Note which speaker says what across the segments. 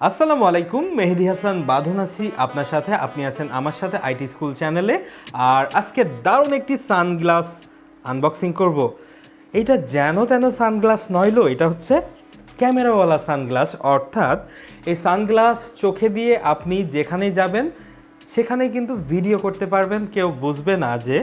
Speaker 1: আসসালামু আলাইকুম, মেহেদি হাসান বাঁধন আছি। আপনার সাথে, আপনি আছেন আমার সাথে আইটি স্কুল চ্যানেলে। আর আজকে দারুণ একটি সানগ্লাস আনবক্সিং করব। এটা যেন তেন সানগ্লাস নইলো এটা হচ্ছে ক্যামেরাওয়ালা সানগ্লাস। অর্থাৎ এই সানগ্লাস চোখে দিয়ে আপনি যেখানেই যাবেন সেখানে কিন্তু ভিডিও করতে পারবেন। কেউ বুঝবে না যে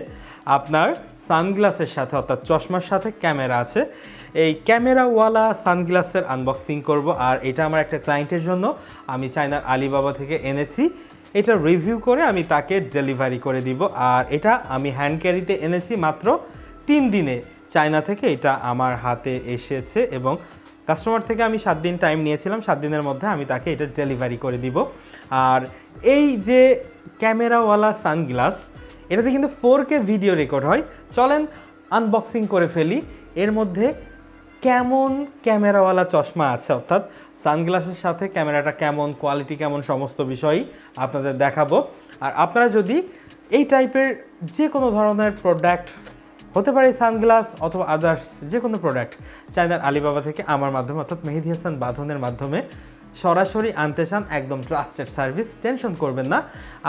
Speaker 1: আপনার সানগ্লাসের সাথে, অর্থাৎ চশমার সাথে ক্যামেরা আছে। এই ক্যামেরাওয়ালা সানগ্লাসের আনবক্সিং করব। আর এটা আমার একটা ক্লায়েন্টের জন্য, আমি চায়নার আলিবাবা থেকে এনেছি। এটা রিভিউ করে আমি তাকে ডেলিভারি করে দিব। আর এটা আমি হ্যান্ড ক্যারিতে এনেছি মাত্র তিন দিনে। চায়না থেকে এটা আমার হাতে এসেছে এবং কাস্টমার থেকে আমি সাত দিন টাইম নিয়েছিলাম। সাত দিনের মধ্যে আমি তাকে এটা ডেলিভারি করে দিব। আর এই যে ক্যামেরাওয়ালা সানগ্লাস এটাতে কিন্তু ফোর কে ভিডিও রেকর্ড হয়। চলেন আনবক্সিং করে ফেলি। এর মধ্যে কেমন ক্যামেরাওয়ালা চশমা আছে, অর্থাৎ সানগ্লাসের সাথে ক্যামেরাটা কেমন কোয়ালিটি কেমন, সমস্ত বিষয়ই আপনাদের দেখাবো। আর আপনারা যদি এই টাইপের যে কোনো ধরনের প্রোডাক্ট হতে পারে সানগ্লাস অথবা আদার্স যে কোনো প্রোডাক্ট চায়নার আলিবাবা থেকে আমার মাধ্যমে, অর্থাৎ মেহেদি হাসান বাঁধনের মাধ্যমে সরাসরি আনতে চান একদম ট্রাস্টেড সার্ভিস টেনশন করবেন না।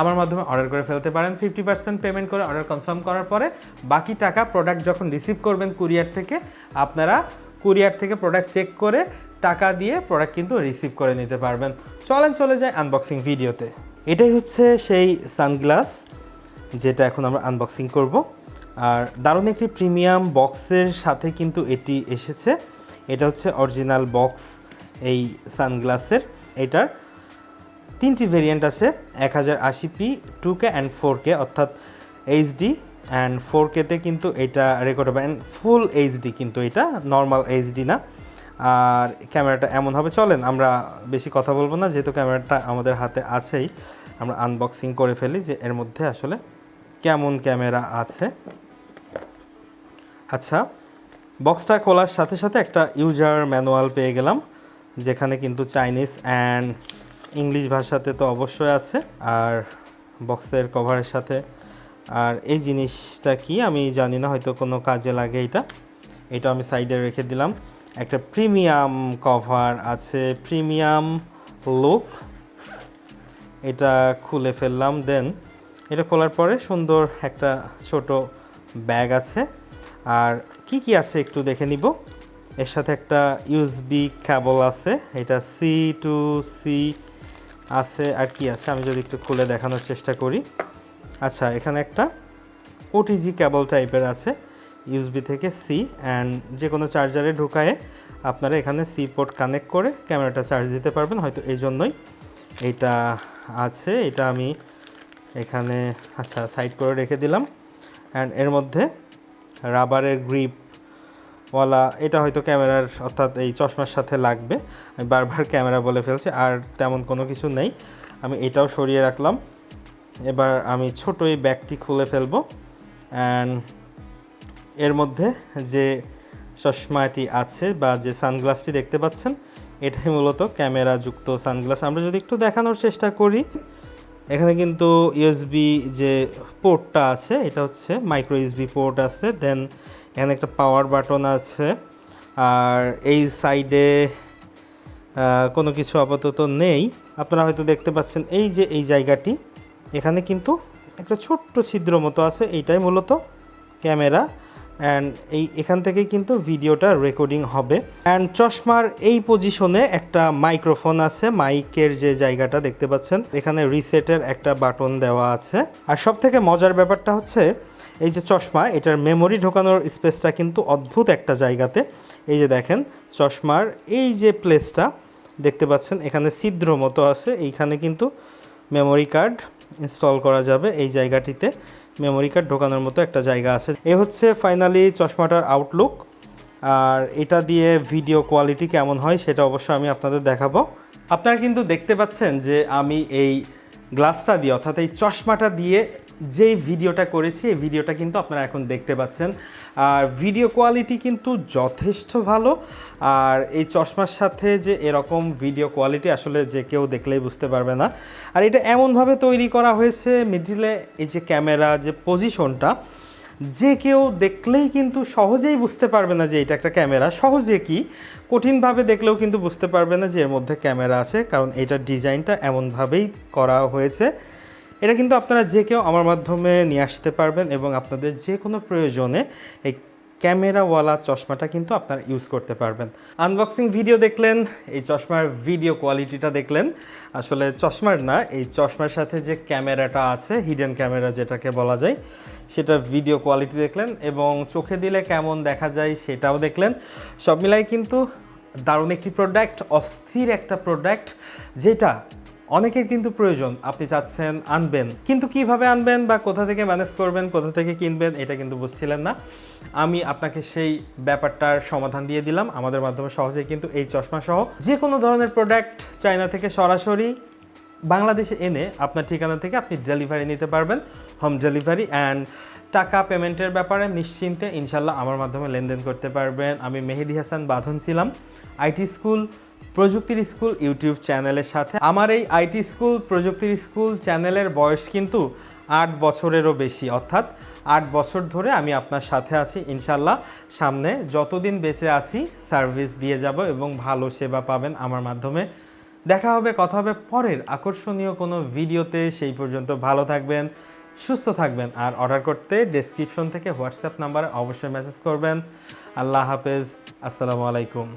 Speaker 1: আমার মাধ্যমে অর্ডার করে ফেলতে পারেন। ফিফটি পার্সেন্ট পেমেন্ট করে অর্ডার কনফার্ম করার পরে বাকি টাকা প্রোডাক্ট যখন রিসিভ করবেন কুরিয়ার থেকে, আপনারা কুরিয়ার থেকে প্রোডাক্ট চেক করে টাকা দিয়ে প্রোডাক্ট কিন্তু রিসিভ করে নিতে পারবেন। চলেন চলে যায় আনবক্সিং ভিডিওতে এটাই হচ্ছে সেই সানগ্লাস যেটা এখন আমরা আনবক্সিং করব। আর দারুণ একটি প্রিমিয়াম বক্সের সাথে কিন্তু এটি এসেছে। এটা হচ্ছে অরিজিনাল বক্স এই সানগ্লাসের, এটার তিনটি ভেরিয়েন্ট আছে, এক হাজার আশি p two K and four K অর্থাৎ এইচডি অ্যান্ড ফোর কেতে কিন্তু এটা রেকর্ড হবে অ্যান্ড ফুল এইচডি কিন্তু এটা নর্মাল এইচডি না। আর ক্যামেরাটা এমন হবে, চলেন আমরা বেশি কথা বলব না, যেহেতু ক্যামেরাটা আমাদের হাতে আছেই, আমরা আনবক্সিং করে ফেলি যে এর মধ্যে আসলে কেমন ক্যামেরা আছে। আচ্ছা বক্সটা খোলার সাথে সাথে একটা ইউজার ম্যানুয়াল পেয়ে গেলাম। যেখানে কিন্তু চাইনিজ অ্যান্ড ইংলিশ ভাষাতে তো অবশ্যই আছে। আর বক্সের কভারের সাথে। আর এই জিনিসটা কি আমি জানি না, হয়তো কোনো কাজে লাগে এটা। এটা আমি সাইডে রেখে দিলাম। একটা প্রিমিয়াম কভার আছে প্রিমিয়াম লুক এটা খুলে ফেললাম দেন এটা খোলার পরে সুন্দর একটা ছোট ব্যাগ আছে। আর কি কি আছে একটু দেখে নিব। এর সাথে একটা ইউএসবি ক্যাবল আছে, এটা সি টু সি আছে আর কি আছে, আমি যদি একটু খুলে দেখানোর চেষ্টা করি। আচ্ছা এখানে একটা ওটিজি ক্যাবল টাইপের আছে ইউএসবি থেকে সি অ্যান্ড যে কোনো চার্জারে ঢুকায়ে আপনারা এখানে সি পোর্ট কানেক্ট করে ক্যামেরাটা চার্জ দিতে পারবেন, হয়তো এই জন্যই এটা আছে, এটা আমি এখানে আচ্ছা সাইড করে রেখে দিলাম। অ্যান্ড এর মধ্যে রাবারের গ্রিপ ওয়ালা এটা হয়তো ক্যামেরার, অর্থাৎ এই চশমার সাথে লাগবে। আমি বারবার ক্যামেরা বলে ফেলছি, আর তেমন কোনো কিছু নেই। আমি এটাও সরিয়ে রাখলাম। এবার আমি ছোট এই ব্যাগটি খুলে ফেলব। অ্যান্ড এর মধ্যে যে চশমাটি আছে বা যে সানগ্লাসটি দেখতে পাচ্ছেন, এটাই মূলত ক্যামেরা যুক্ত সানগ্লাস। আমরা যদি একটু দেখানোর চেষ্টা করি, এখানে কিন্তু ইউএসবি যে পোর্টটা আছে, এটা হচ্ছে মাইক্রো ইউএসবি পোর্ট আছে। দেন এখানে একটা পাওয়ার বাটন আছে। আর এই সাইডে কোনো কিছু আপাতত নেই। আপনারা হয়তো দেখতে পাচ্ছেন এই যে এই জায়গাটি, এখানে কিন্তু একটা ছোট্ট ছিদ্র মতো আছে। এইটাই মূলত ক্যামেরা। অ্যান্ড এই, এখান থেকে কিন্তু ভিডিওটা রেকর্ডিং হবে। অ্যান্ড চশমার এই পজিশনে একটা মাইক্রোফোন আছে মাইকের যে জায়গাটা দেখতে পাচ্ছেন, এখানে রিসেটের একটা বাটন দেওয়া আছে। আর সব থেকে মজার ব্যাপারটা হচ্ছে, এই যে চশমা, এটার মেমোরি ঢোকানোর স্পেসটা কিন্তু অদ্ভুত একটা জায়গাতে। এই যে দেখেন, চশমার এই যে প্লেসটা দেখতে পাচ্ছেন, এখানে ছিদ্র মতো আছে, এইখানে কিন্তু মেমোরি কার্ড ইনস্টল করা যাবে এই জায়গাটিতে। মেমোরি কার্ড ঢোকানোর মতো একটা জায়গা আছে। এ হচ্ছে ফাইনালি চশমাটার আউটলুক আর এটা দিয়ে ভিডিও কোয়ালিটি কেমন হয় সেটা অবশ্যই আমি আপনাদের দেখাবো। আপনারা কিন্তু দেখতে পাচ্ছেন যে আমি এই গ্লাসটা দিয়ে, অর্থাৎ এই চশমাটা দিয়ে যেই ভিডিওটা করেছি, এই ভিডিওটা কিন্তু আপনারা এখন দেখতে পাচ্ছেন। আর ভিডিও কোয়ালিটি কিন্তু যথেষ্ট ভালো। আর এই চশমার সাথে যে এরকম ভিডিও কোয়ালিটি আসলে যে কেউ দেখলেই বুঝতে পারবে না। আর এটা এমনভাবে তৈরি করা হয়েছে, মিডিলে এই যে ক্যামেরা, যে পজিশনটা যে কেউ দেখলেই কিন্তু সহজেই বুঝতে পারবে না যে এটা একটা ক্যামেরা। সহজে কি? কঠিনভাবে দেখলেও কিন্তু বুঝতে পারবে না যে এর মধ্যে ক্যামেরা আছে, কারণ এটার ডিজাইনটা এমনভাবেই করা হয়েছে। এটা কিন্তু আপনারা যে কেউ আমার মাধ্যমে নিয়ে আসতে পারবেন এবং আপনাদের যে কোনো প্রয়োজনে এই ক্যামেরাওয়ালা চশমাটা কিন্তু আপনারা ইউজ করতে পারবেন। আনবক্সিং ভিডিও দেখলেন, এই চশমার ভিডিও কোয়ালিটিটা দেখলেন। আসলে চশমার না, এই চশমার সাথে যে ক্যামেরাটা আছে হিডেন ক্যামেরা যেটাকে বলা যায়, সেটা ভিডিও কোয়ালিটি দেখলেন এবং চোখে দিলে কেমন দেখা যায় সেটাও দেখলেন। সব মিলাই কিন্তু দারুণ একটি প্রোডাক্ট অস্থির একটা প্রোডাক্ট যেটা অনেকের কিন্তু প্রয়োজন। আপনি চাচ্ছেন আনবেন। কিন্তু কীভাবে আনবেন বা কোথা থেকে ম্যানেজ করবেন, কোথা থেকে কিনবেন, এটা কিন্তু বুঝছিলেন না। আমি আপনাকে সেই ব্যাপারটার সমাধান দিয়ে দিলাম। আমাদের মাধ্যমে সহজেই কিন্তু এই চশমা সহ যে কোনো ধরনের প্রোডাক্ট চায়না থেকে সরাসরি বাংলাদেশে এনে আপনার ঠিকানা থেকে আপনি ডেলিভারি নিতে পারবেন। হোম ডেলিভারি অ্যান্ড টাকা পেমেন্টের ব্যাপারে নিশ্চিন্তে ইনশাল্লাহ আমার মাধ্যমে লেনদেন করতে পারবেন। আমি মেহেদি হাসান বাঁধন ছিলাম। আইটি স্কুল প্রযুক্তির স্কুল ইউটিউব চ্যানেলের সাথে। আমার এই আইটি স্কুল, প্রযুক্তির স্কুল চ্যানেলের বয়স কিন্তু আট বছরেরও বেশি। অর্থাৎ আট বছর ধরে আমি আপনার সাথে আছি ইনশাল্লাহ সামনে যতদিন বেঁচে আছি, সার্ভিস দিয়ে যাব এবং ভালো সেবা পাবেন আমার মাধ্যমে। দেখা হবে, কথা হবে পরের আকর্ষণীয় কোনো ভিডিওতে। সেই পর্যন্ত ভালো থাকবেন, সুস্থ থাকবেন আর অর্ডার করতে ডেসক্রিপশন থেকে হোয়াটসঅ্যাপ নাম্বারে অবশ্যই মেসেজ করবেন। আল্লাহ হাফেজ, আসসালামু আলাইকুম।